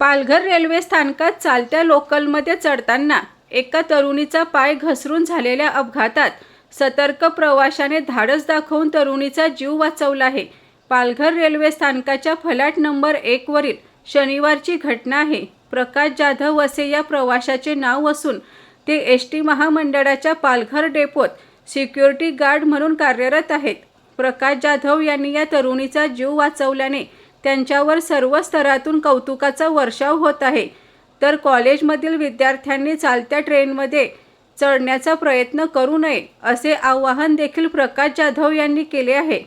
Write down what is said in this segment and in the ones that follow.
Palghar railway स्थानकात चालत्या लोकलमध्ये चढताना एका तरुणीचा पाय घसरून झालेल्या अपघातात सतर्क प्रवाशाने धाडस दाखवून तरुणीचा जीव वाचवला आहे. पालघर रेल्वे स्थानकाच्या फलाट नंबर एकवरील शनिवारची घटना आहे. प्रकाश जाधव असे या प्रवाशाचे नाव असून ते एस टी महामंडळाच्या पालघर डेपोत सिक्युरिटी गार्ड म्हणून कार्यरत आहेत. प्रकाश जाधव यांनी या तरुणीचा जीव वाचवल्याने त्यांच्यावर सर्व स्तरातून कौतुकाचा वर्षाव होत आहे. तर कॉलेजमधील विद्यार्थ्यांनी चालत्या ट्रेनमध्ये चढण्याचा प्रयत्न करू नये असे आवाहन देखील प्रकाश जाधव यांनी केले आहे.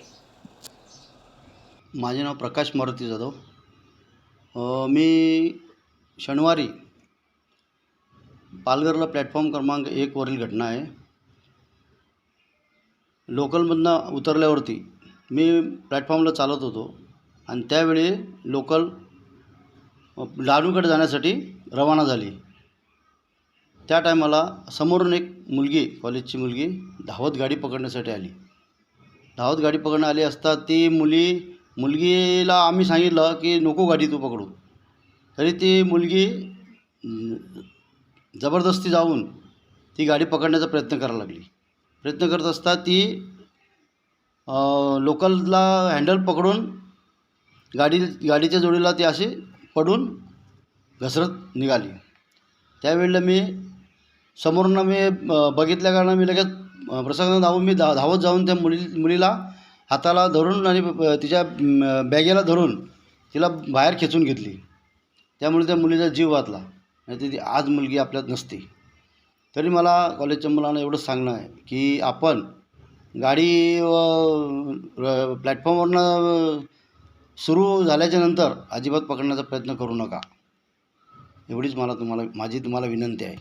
माझे नाव प्रकाश मारुती जाधव. मी शनिवारी पालघरला प्लॅटफॉर्म क्रमांक एकवरील घटना आहे. लोकलमधनं उतरल्यावरती मी प्लॅटफॉर्मला चालत होतो. आणि त्यावेळी लोकल अ, लाडूकडे जाण्यासाठी रवाना झाली. त्या टायमाला समोरून एक मुलगी कॉलेजची मुलगी धावत गाडी पकडण्यासाठी आली. धावत गाडी पकडणं आली असता ती मुली मुलगीला आम्ही सांगितलं की नको गाडी तू पकडू. तरी ती मुलगी जबरदस्ती जाऊन ती गाडी पकडण्याचा प्रयत्न करायला लागली. प्रयत्न करत असता ती लोकलला हँडल पकडून गाडी गाडीच्या जोडीला ती अशी पडून घसरत निघाली. त्यावेळेला मी समोरनं मी बघितल्या कारणानं मी लगेच प्रसंग धावून मी धा धावत जाऊन त्या मुली मुलीला हाताला धरून आणि तिच्या बॅगेला धरून तिला बाहेर खेचून घेतली. त्यामुळे त्या मुलीचा जीव वाचला. नाही ती आज मुलगी आपल्यात नसती. तरी मला कॉलेजच्या मुलांना एवढंच सांगणं आहे की आपण गाडी प्लॅटफॉर्मवरनं सुरू झाल्याच्यानंतर अजिबात पकडण्याचा प्रयत्न करू नका. एवढीच मला तुम्हाला माझी तुम्हाला विनंती आहे.